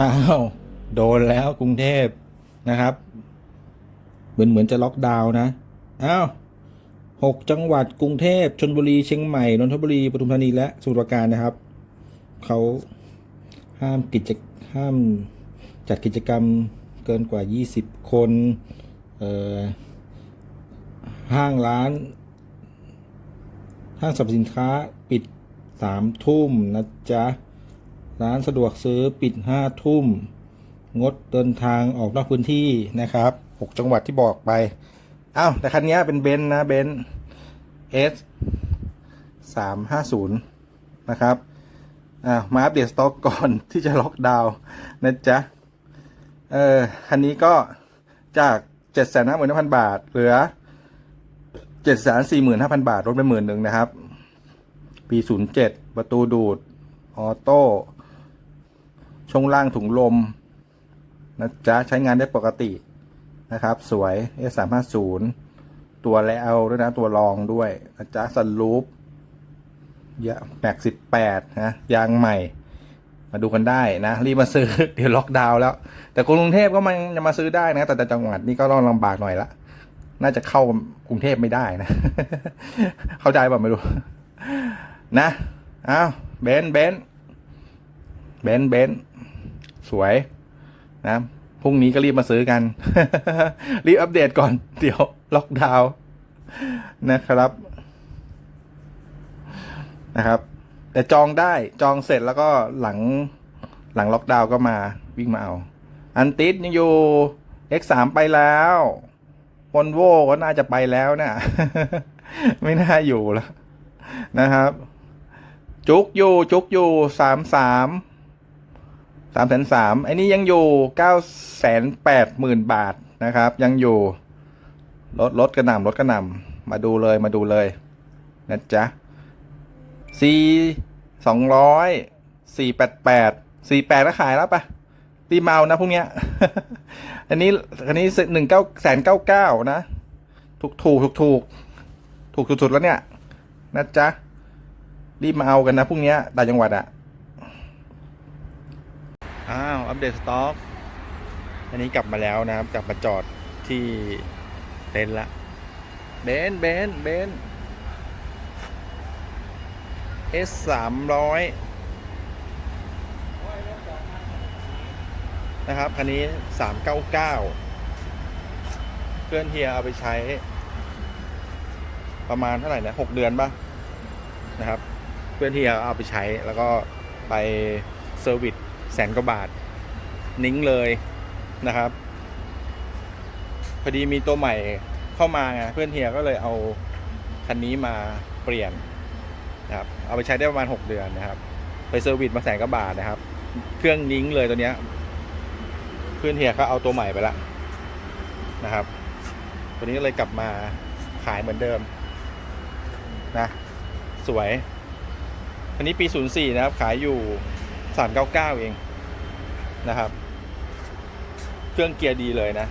อ้าวโดนแล้วกรุงเทพนะครับ เหมือนเหมือนจะล็อกดาวน์นะอ้าวหกจังหวัดกรุงเทพชนบุรีเชียงใหม่นนทบุรีปทุมธานีและสมุทรปราการนะครับเขาห้ามกิจห้ามจัดกิจกรรมเกินกว่า 20 คนเอ่อห้างร้าน ห้างสรรพสินค้าปิดสามทุ่มนะจ๊ะ ร้านสะดวกซื้อปิดห้าทุ่ม งดเดินทางออกนอกพื้นที่นะครับหกจังหวัดที่บอกไปอ้าวแต่คันนี้เป็นเบนซ์นะเบนซ์เอสสามห้าศูนย์นะครับอ่ามาอัปเดตสต็อกก่อนที่จะล็อกดาวน์นะจ๊ะ เออคันนี้ก็จากเจ็ดแสนห้าหมื่นห้าพันบาท เหลือเจ็ดแสนสี่หมื่นห้าพันบาทลดไปหมื่นหนึ่งนะครับ ปีศูนย์เจ็ดประตูดูด ออโต้ ช่วงล่างถุงลมนะจ๊ะใช้งานได้ปกตินะครับ สวย S 3 5 0 ตัวแล้วด้วยนะ ตัวรองด้วยนะจ๊ะสันลูปยะแม็กสิบแปดนะยางใหม่ มาดูกันได้นะ รีบมาซื้อ เดี๋ยวล็อกดาวน์แล้ว แต่กรุงเทพก็มันจะมาซื้อได้นะ แต่แต่จังหวัดนี่ก็ต้องลำบากหน่อยละน่าจะเข้ากรุงเทพไม่ได้นะ เข้าใจป่ะไม่รู้ นะอ้าวเบนซ์เบนเบนเบน สวยนะพรุ่งนี้ก็รีบมาซื้อกัน รีบอัปเดตก่อน เดี๋ยวล็อกดาวน์นะครับนะครับ แต่จองได้จองเสร็จแล้วก็หลังหลังล็อกดาวน์ก็มาวิ่งมาเอา อันติดยังอยู่ X3 ไปแล้ววอนโวก็น่าจะไปแล้วนะไม่น่าอยู่แล้วนะครับ จุกอยู่จุกอยู่สามสาม สามแสนสามไอ้นี่ยังอยู่เก้าแสนแปดหมื่นบาทนะครับ ยังอยู่ลดลดกระหน่ำลดกระหน่ำมาดูเลยมาดูเลยนะจ๊ะสี่สองร้อยสี่แปดแปดสี่แปดก็ขายแล้วปะรีบมาเอานะพวกเนี้ย อันนี้อันนี้หนึ่งเก้าแสนเก้าเก้านะ ถูกถูกถูกถูกถูกสุดๆแล้วเนี่ยนะจ๊ะรีบมาเอากันนะพรุ่งนี้ต่างจังหวัดอะาอัปเดตสต็อกอันนี้กลับมาแล้วนะครับ กลับมาจอดที่เต็นท์ละเบนเบนเบน S สามร้อยนะครับ คันนี้สามเก้าเก้าเพื่อนเฮียเอาไปใช้ ประมาณเท่าไหร่นะหกเดือนปะนะครับ เพื่อนเฮียเอาไปใช้แล้วก็ไปเซอร์วิสแสนกว่าบาท นิ้งเลยนะครับ พอดีมีตัวใหม่เข้ามาไงเพื่อนเฮียก็เลยเอาคันนี้มาเปลี่ยนนะครับ เอาไปใช้ได้ประมาณ 6 เดือนนะครับ ไปเซอร์วิสมาแสนกว่าบาทนะครับ เครื่องนิ้งเลยตัวเนี้ย เพื่อนเฮียเขาเอาตัวใหม่ไปละนะครับ ตัวนี้ก็เลยกลับมาขายเหมือนเดิมนะสวยอันนี้ปี 04 นะครับ ขายอยู่ 399 เองนะครับ เครื่องเกียร์ดีเลยนะ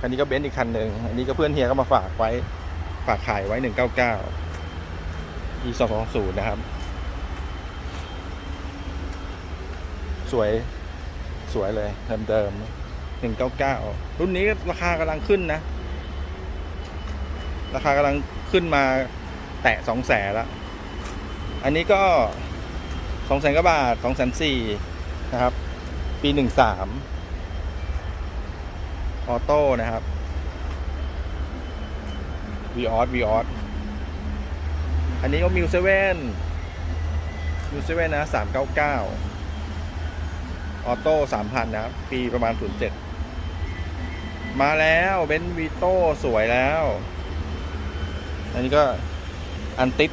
อันนี้ก็เบนซ์อีกคันหนึ่งอันนี้ก็เพื่อนเฮียก็มาฝากไว้ ฝากขายไว้199 e 2 2 0นย์นะครับ สวยสวยเลยเดิมๆ199รุ่นนี้ราคากำลังขึ้นนะ ราคากำลังขึ้นมาแตะสองแสนแล้ว อันนี้ก็สองแสนกว่าบาทสองแสนสี่นะครับ ปีหนึ่งสาม ออโต้นะครับวีออสวีออสอันนี้ก็มิวเซเว่นมิวเซเว่นนะสามเก้าเก้าออโต้สามพันนะครับ ปีประมาณศูนย์เจ็ดมาแล้วเบนวีโต้สวยแล้ว อันนี้ก็อันติด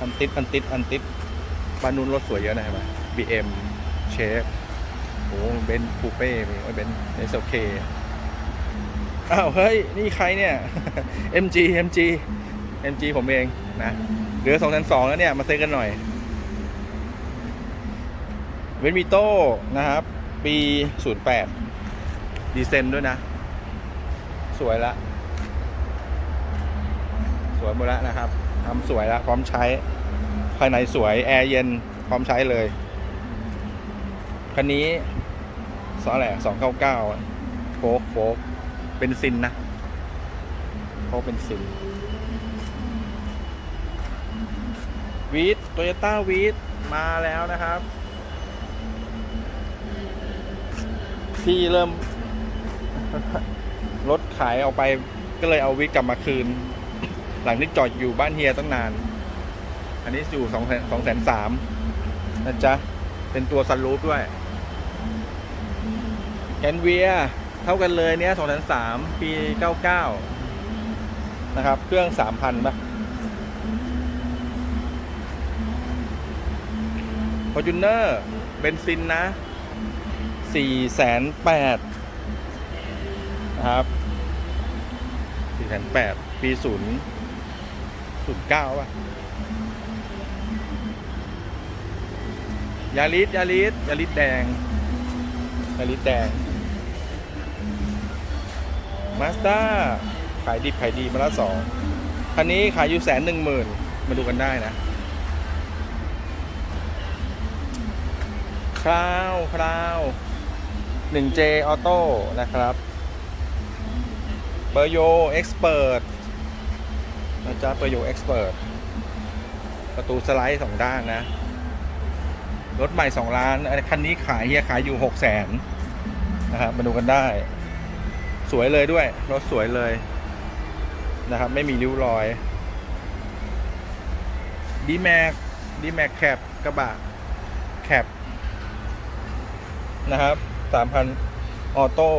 อันติด อันติด อันติดบ้านนู้นรถสวยเยอะนะเห็นไหม BM เชฟ โอ้เบนคูเป้มีโอ้เบนเอสโอเคอ้าวเฮ้ย นี่ใครเนี่ย MG MG MG ผมเองนะเหลือสองพันสองแล้วเนี่ย มาเซ็นกันหน่อย เวนวิโต้นะครับ ปี08ดีเซนด้วยนะ สวยละ สวยหมดล้วนะครับทำสวยล้วพร้อมใช้ ภายในสวย แอร์เย็น พร้อมใช้เลย คันนี้สองอะไรสองเก้าเก้าโฟกโฟกเป็นซินนะโฟกเป็นซินวีดโตโยต้าวีดมาแล้วนะครับ ที่เริ่ม รถขายเอาไปก็เลยเอาวิกกลับมาคืน หลังที่จอดอยู่บ้านเฮียตั้งนาน อันนี้อยู่สองแสนสองแสนสามนะจ๊ะ เป็นตัวซันรูฟด้วย แกนเวียเท่ากันเลยเนี้ยสองแสนสามปีเก้าเก้านะครับ เครื่องสามพันป่ะฟอร์จูเนอร์เบนซินนะสี่แสนแปดนะครับสี่แสนแปดปีศูนย์ศูนย์เก้าป่ะยาลิสยาลิสยาลิสแดง ยาลิแดงมาสด้าขายดิบขายดีมาละสองคันนี้ขายอยู่แสนหนึ่งหมื่นมาดูกันได้นะคราวคราว 1J ออโต้นะครับเบอร์โยเอ็กซ์เพรสนะจ๊ะเบอร์โยเอ็กซ์เพรสประตูสไลด์สองด้านนะ รถใหม่สองล้าน คันนี้ขายเฮียขายอยู่หกแสนนะครับมาดูกันได้ สวยเลยด้วย รถสวยเลยนะครับ ไม่มีริ้วรอยดีแม็กดีแม็กแคปกระบะแคปนะครับสามพันออโต้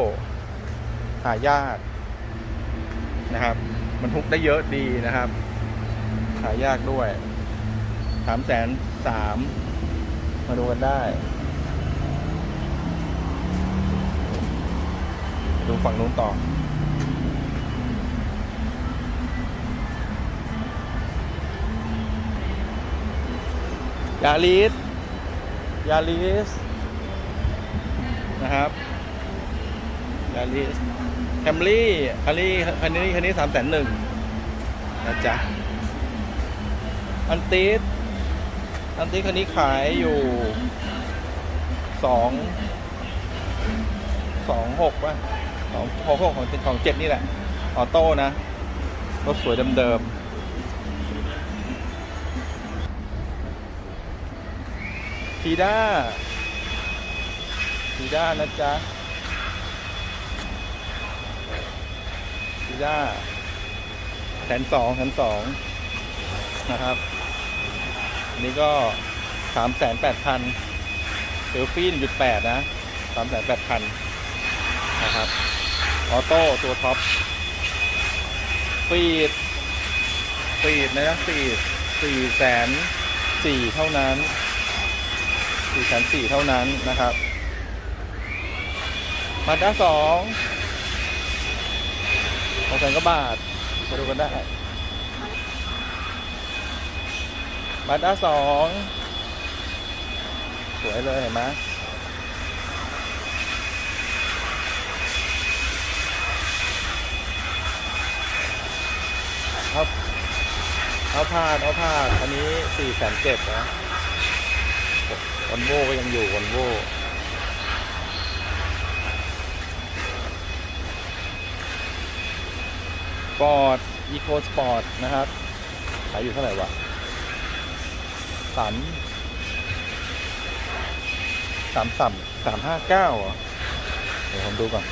หายากนะครับมันทุกได้เยอะดีนะครับ หายากด้วยสามแสนสาม มาดูกันได้ ดูฝั่งนู้นต่อ ยาลิส ยาลิส นะครับ ยาลิสแคมรี่คันนี้คันนี้คันนี้สามแสนหนึ่งนะจ๊ะ อันติส อันที่คันนี้ขายอยู่สองสองหกป่ะสองหกหกของของเจ็ดนี่แหละ ออโต้นะรถสวยเดิมๆทีด้าทีด้านะจ๊ะทีด้าแสนสองแสนสองนะครับ อันนี้ก็สามแสนแปดพันเซลฟี่จุดแปดนะสามแสนแปดพันนะครับ ออโต้ตัวท็อปฟีดฟีดนะฟีดสี่แสนสี่เท่านั้นสี่แสนสี่เท่านั้นนะครับ มาด้าสองสองแสนก็บาทมาดูกันได้ มาด้าสองสวยเลยเห็นไหมเอาเอาพาดเอาพาดอันนี้สี่แสนเจ็ดนะวันโวก็ยังอยู่วันโวฟอร์ดอีโคสปอร์ตนะครับขายอยู่เท่าไหร่วะ สามสามสามสามห้าเก้าเดี๋ยวผมดูก่อน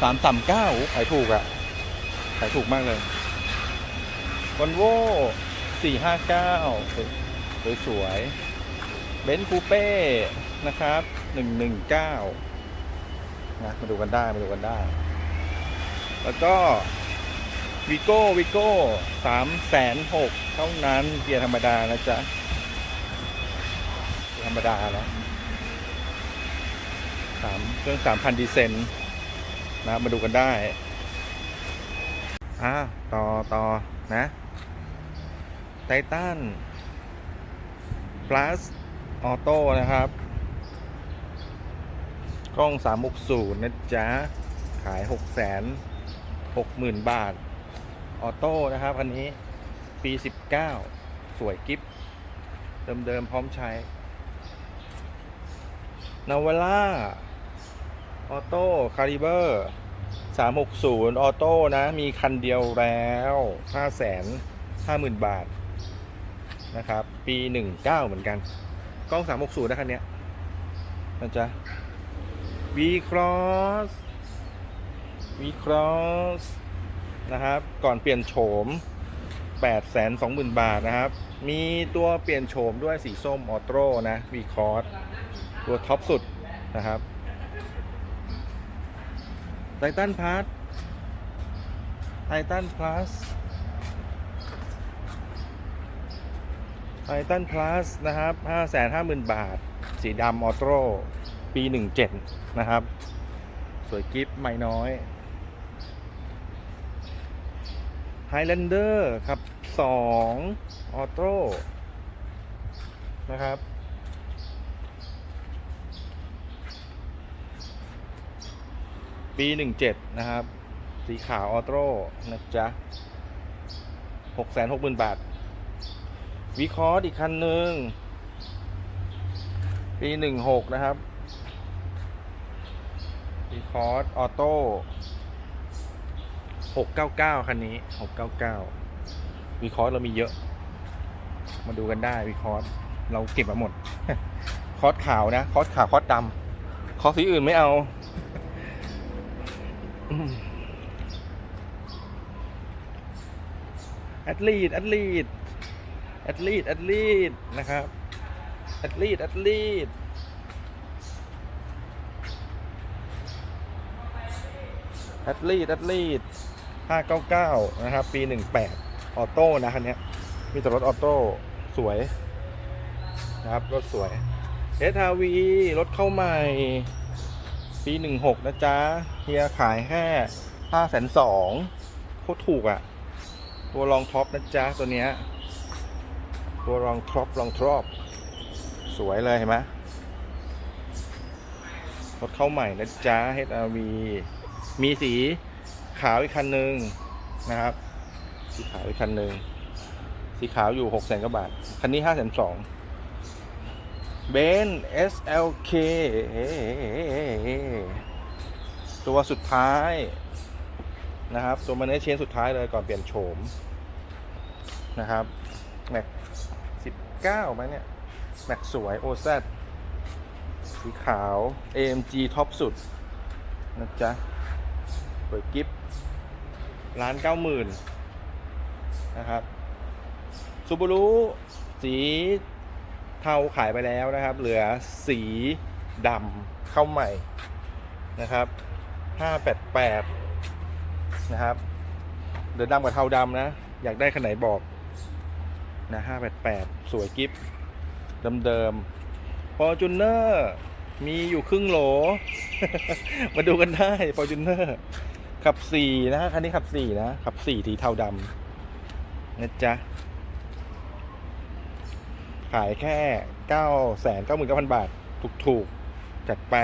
สามสามเก้าขายถูกอะขายถูกมากเลยวันโว่สี่ห้าเก้าสวยสวยเบนซ์คูเป้นะครับหนึ่งหนึ่งเก้านะมาดูกันได้มาดูกันได้ แล้วก็ วิโก้วิโก้สามแสนหกเท่านั้นเกียร์ธรรมดานะจ๊ะเกียร์ธรรมดาแล้วสามเครื่องสามพันดีเซนนะมาดูกันได้อ่าต่อต่อนะไททัน plus ออโต้นะครับ กล้อง 360 นะจ๊ะ ขาย6 0 0 0 0 60,000 บาท ออโต้นะครับอันนี้ปี 19 สวยกิฟเดิมๆพร้อมใช้นาวาร่าออโต้คาริเบอร์สามหกศูนย์ออโต้นะ มีคันเดียวแล้วห้าแสนห้าหมื่นบาท นะครับ ปีหนึ่งเก้าเหมือนกัน กล้องสามหกศูนย์นะคันเนี้ยนะจ๊ะ V Cross V Cross นะครับ ก่อนเปลี่ยนโฉม 8 2 0 0 0 0 บาทนะครับ มีตัวเปลี่ยนโฉมด้วยสีส้มออโต้นะ V Cross ตัวท็อปสุดนะครับไททันพาร์ทไททันพลัสไททันพลัสนะครับ 550,000 บาท สีดำออโต้ปี 17 นะครับ สวยกิฟต์ไม่น้อย Highlander ครับ2ออโต้นะครับ ปี17นะครับ สีขาวออโต้นะจ๊ะ660,000บาทวีคอร์ดอีกคันหนึ่ง ปี16นะครับวีคอร์ดออโต้ 699 คันนี้ 699 วีคอร์สเรามีเยอะ มาดูกันได้วีคอร์สเราเก็บมาหมด คอร์สขาวนะ คอร์สขาว คอร์สดำคอร์สสีอื่นไม่เอาแอดลีดแอดลีดแอดลีดแอดลีดนะครับแอดลีดแอดลีดแอดลีดแอดลีด 599 นะครับ ปี 18 ออโต้นะคันเนี้ยมีแต่รถออโต้สวยนะครับ รถสวย SRV รถเข้าใหม่ ปี 16 นะจ๊ะ เฮียขายแค่5 2 0 0 0โคตรถูกอะ่ะ ตัวรองท็อปนะจ๊ะ ตัวเนี้ย ตัวรองท็อปรองท็อปสวยเลยเห็นไหมรถเข้าใหม่นะจ๊ะ HRV มีสี ขาวอีกคันหนึ่งนะครับ สีขาวอีกคันหนึ่งสีขาวอยู่หกแสนกว่าบาท คันนี้ห้าแสนสองเบน SLK ตัวสุดท้ายนะครับ ตัวมันเนเชนสุดท้ายเลยก่อนเปลี่ยนโฉมนะครับแม็กสิบเก้าไหมเนี่ย แม็กสวย OZ สีขาว AMG ท็อปสุดนะจ๊ะเปิดกิฟ ร้านเก้าหมื่นนะครับซูบูรุสีเทาขายไปแล้วนะครับ เหลือสีดำเข้าใหม่นะครับห้าแปดแปดนะครับเหลือดำกับเทาดำนะ อยากได้คันไหนบอกนะห้าแปดแปดสวยกิฟเดิมๆพอจูเนอร์มีอยู่ครึ่งโหล มาดูกันได้ฟอจูเนอร์ ขับสี่นะคันนี้ขับสี่นะขับสี่สีเทาดำนะจ๊ะ ขายแค่เก้าแสนเก้าหมื่นเก้าพันบาท ถูกๆจัดไป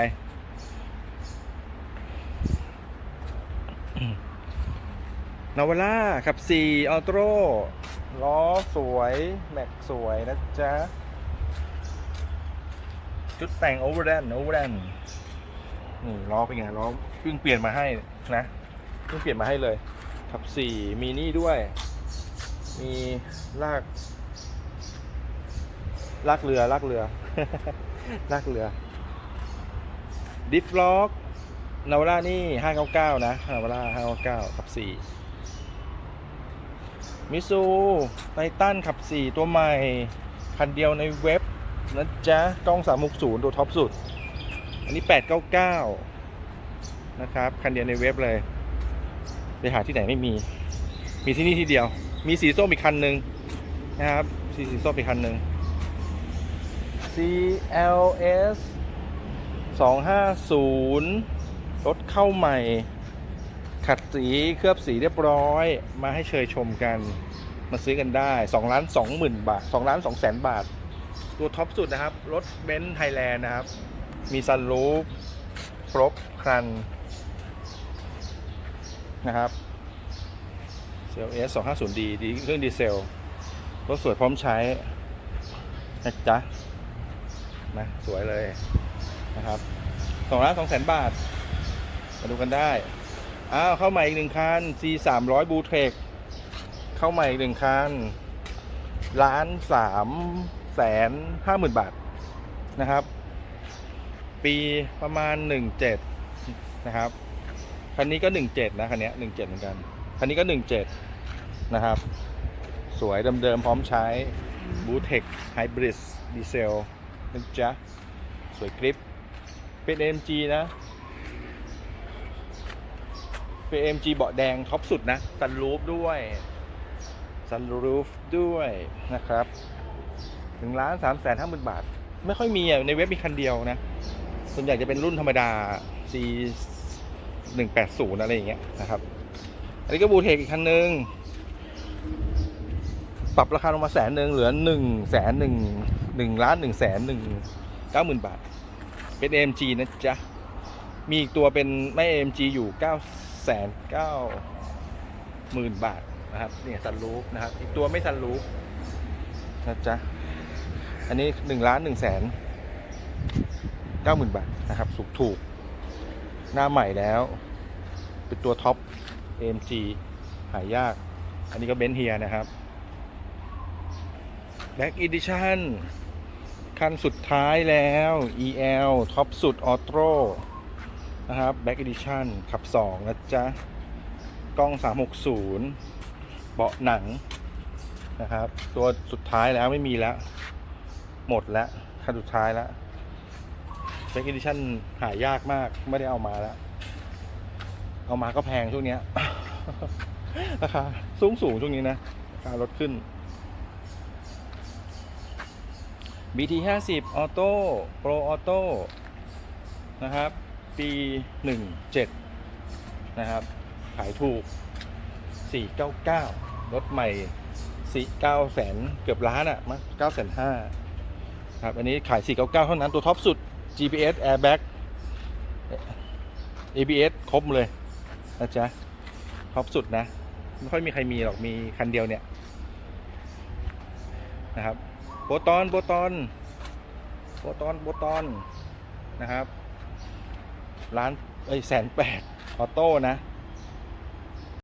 นาวาร่าขับสี่ออโต้ล้อสวย แม็กสวยนะจ๊ะชุดแต่งโอเวอร์แดนโอเวอร์แดนนี่ล้อเป็นไงล้อเพิ่งเปลี่ยนมาให้นะ เพิ่งเปลี่ยนมาให้เลยขับสี่มีนี่ด้วย มีลากลากเรือลากเรือลากเรือดิฟล็อกนาวาร่านี่ห้าเก้าเก้านะนาวาร่าห้าเก้าเก้าขับสี่มิซูไททันขับสี่ตัวใหม่ คันเดียวในเว็บนะจ๊ะกล้อง360ตัวท็อปสุด อันนี้899นะครับ คันเดียวในเว็บเลย ไปหาที่ไหนไม่มี มีที่นี่ที่เดียว มีสีส้มอีกคันหนึ่งนะครับ สีสีส้มอีกคันหนึ่ง CLS 250 รถเข้าใหม่ ขัดสีเคลือบสีเรียบร้อย มาให้เชยชมกัน มาซื้อกันได้2ล้าน2หมื่นบาท2ล้าน2แสนบาท ตัวท็อปสุดนะครับ รถเบนซ์ไทยแลนด์นะครับ มีซันรูฟครบครัน นะครับเซลเอสสองห้าศูนย์ดีดีเครื่องดีเซลรถสวยพร้อมใช้นะจ๊ะนะสวยเลยนะครับสองล้านสองแสนบาท มาดูกันได้ อ้าว เข้าใหม่อีกหนึ่งคัน C 3 0 0 b l u e t e c h เข้าใหม่อีกหนึ่งคันล้านสามแสนห้าหมื่นบาทนะครับ ปีประมาณหนึ่งเจ็ดนะครับ คันนี้ก็หนึ่งเจ็ดนะคันนี้หนึ่งเจ็ดเหมือนกัน คันนี้ก็หนึ่งเจ็ดนะครับ สวยเดิมๆพร้อมใช้ b l u e t e c h Hybrid Diesel นะจ๊ะสวยกริปเป็น AMG นะ เป็น AMG เบาะแดงท็อปสุดนะซันรูฟด้วยซันรูฟด้วยนะครับถึงล้านสามแสนห้าหมื่นบาท ไม่ค่อยมีอะในเว็บมีคันเดียวนะ ส่วนใหญ่จะเป็นรุ่นธรรมดา C หนึ่งแปดศูนย์อะไรอย่างเงี้ยนะครับ อันนี้ก็บูเทคอีกคันหนึ่งปรับราคาลงมาแสนหนึ่งเหลือหนึ่งแสนหนึ่งหนึ่งล้านหนึ่งแสนหนึ่งเก้าหมื่นบาท เป็น AMG นะจ๊ะ มีอีกตัวเป็นไม่ AMG อยู่9 9 0 0 0 0 บาทนะครับเนี่ยซันรูฟนะครับ อีกตัวไม่ซันรูฟนะจ๊ะ อันนี้1ล้าน1แสน9 0,000บาทนะครับ สุกถูก หน้าใหม่แล้ว เป็นตัวท็อป AMG หายาก อันนี้ก็เบนเฮียนะครับ Back Edition คันสุดท้ายแล้ว EL ท็อปสุดออโต้นะครับ Back Edition ขับ 2 นะจ๊ะ กล้อง 360 เบาะหนังนะครับ ตัวสุดท้ายแล้วไม่มีแล้ว หมดแล้ว คันสุดท้ายแล้ว Back Edition หายากมากไม่ได้เอามาแล้ว เอามาก็แพงช่วงเนี้ยราคาสูงสูงช่วงนี้นะราคารถขึ้น BT 50 Auto Pro Auto นะครับ ปี 17 นะครับ ขายถูก 499 รถใหม่4 9แสนเกือบล้านอะ่ะมั้ง9แสน5ครับ อันนี้ขาย499เท่านั้นตัวท็อปสุด GPS Airbag ABS ครบเลยนะจ๊ะท็อปสุดนะ ไม่ค่อยมีใครมีหรอกมีคันเดียวเนี่ย นะครับโบตอนโบตอนโบตอนโบตอนนะครับ ร้านไอ้แสนแปดออโต้นะ